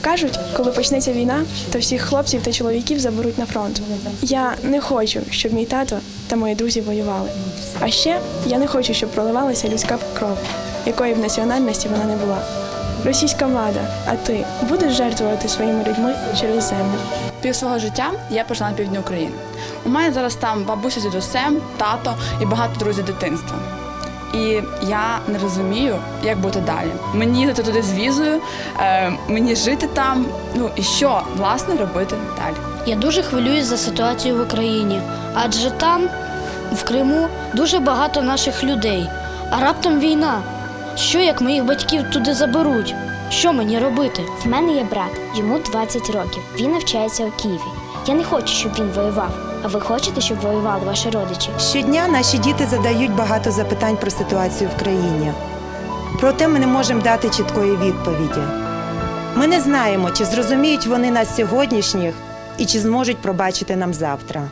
Кажуть, коли почнеться війна, то всіх хлопців та чоловіків заберуть на фронт. Я не хочу, щоб мій тато та мої друзі воювали. А ще я не хочу, щоб проливалася людська кров, якої б національності вона не була. Російська влада, а ти будеш жертвувати своїми людьми через землю. Пів свого життя я прожила на півдні України. У мене зараз там бабуся з дідусем, тато і багато друзів дитинства. І я не розумію, як бути далі. Мені їздити туди з візою, е, мені жити там. Ну і що власне робити далі? Я дуже хвилююсь за ситуацію в Україні, адже там, в Криму, дуже багато наших людей. А раптом війна. Що як моїх батьків туди заберуть? Що мені робити? В мене є брат, йому 20 років. Він навчається у Києві. Я не хочу, щоб він воював. А ви хочете, щоб воювали ваші родичі? Щодня наші діти задають багато запитань про ситуацію в країні. Проте ми не можемо дати чіткої відповіді. Ми не знаємо, чи зрозуміють вони нас сьогоднішніх і чи зможуть пробачити нам завтра.